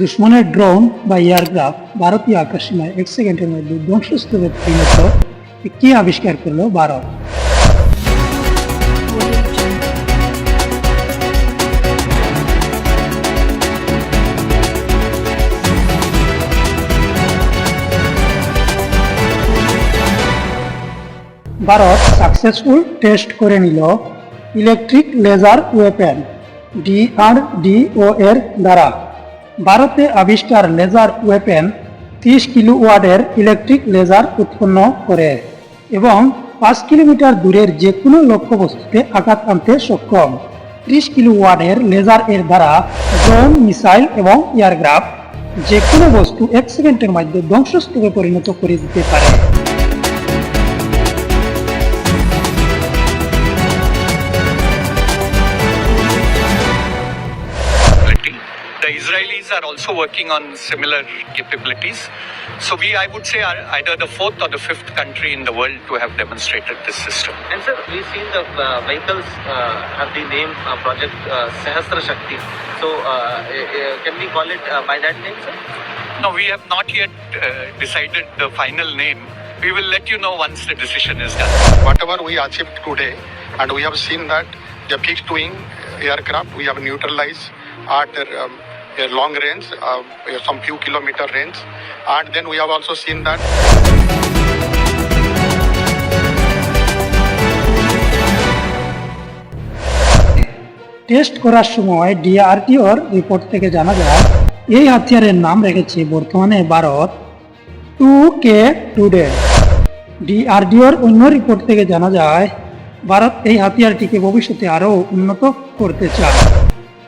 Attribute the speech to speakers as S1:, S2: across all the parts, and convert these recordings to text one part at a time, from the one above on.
S1: দুশ্মনের ড্রোন বা এয়ারক্রাফট ভারতীয় আকাশসীমায় এক সেকেন্ডের মধ্যে ধ্বংসস্তূপে পরিণত কি আবিষ্কার করল ভারত। ভারত সাকসেসফুল টেস্ট করে নিল ইলেকট্রিক লেজার ওয়েপেন ডিআরডিও এর দ্বারা। ভারতে আবিষ্কার লেজার ওয়েপেন ত্রিশ ওয়ার্ডের ইলেকট্রিক লেজার উৎপন্ন করে এবং পাঁচ কিলোমিটার দূরের যে কোনো লক্ষ্যবস্তুতে আঘাত আনতে সক্ষম। ত্রিশ কিলো ওয়ার্ডের লেজার এর দ্বারা ড্রোন, মিসাইল এবং এয়ারক্রাফট যে কোনো বস্তু এক সেকেন্ডের ধ্বংসস্তূপে পরিণত করে দিতে পারে।
S2: Israelis are also working on similar capabilities. So we, I would say, are either the fourth or the fifth country in the world to have demonstrated this system.
S3: And sir, we've seen the uh, vehicles uh, have been named uh, Project uh, Sahasra Shakti. So uh, uh, can we call it uh, by that name, sir?
S2: No, we have not yet uh, decided the final name. We will let you know once the decision is done.
S4: whatever we achieved today, and we have seen that the fixed wing aircraft we have neutralized at um, a long range, uh, some few kilometer range, and then we have also seen that
S1: test করার সময় ডিআরটিওর report থেকে জানা যায় এই হাতিয়ারের নাম রেখেছে বর্তমানে ভারত টু কে টুডে ডিআরডিওর অন্য রিপোর্ট থেকে জানা যায় ভারত এই হাতিয়ারটিকে ভবিষ্যতে আরও উন্নত করতে চায়।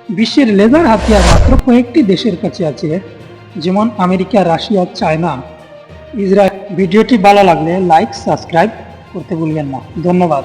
S1: বিশ্বের লেজার হাতিয়ার মাত্র কয়েকটি দেশের কাছে আছে, যেমন আমেরিকা, রাশিয়া, চায়না। ইসরায়েল, ভিডিওটি ভালো লাগলে লাইক, সাবস্ক্রাইব করতে ভুলবেন না। ধন্যবাদ।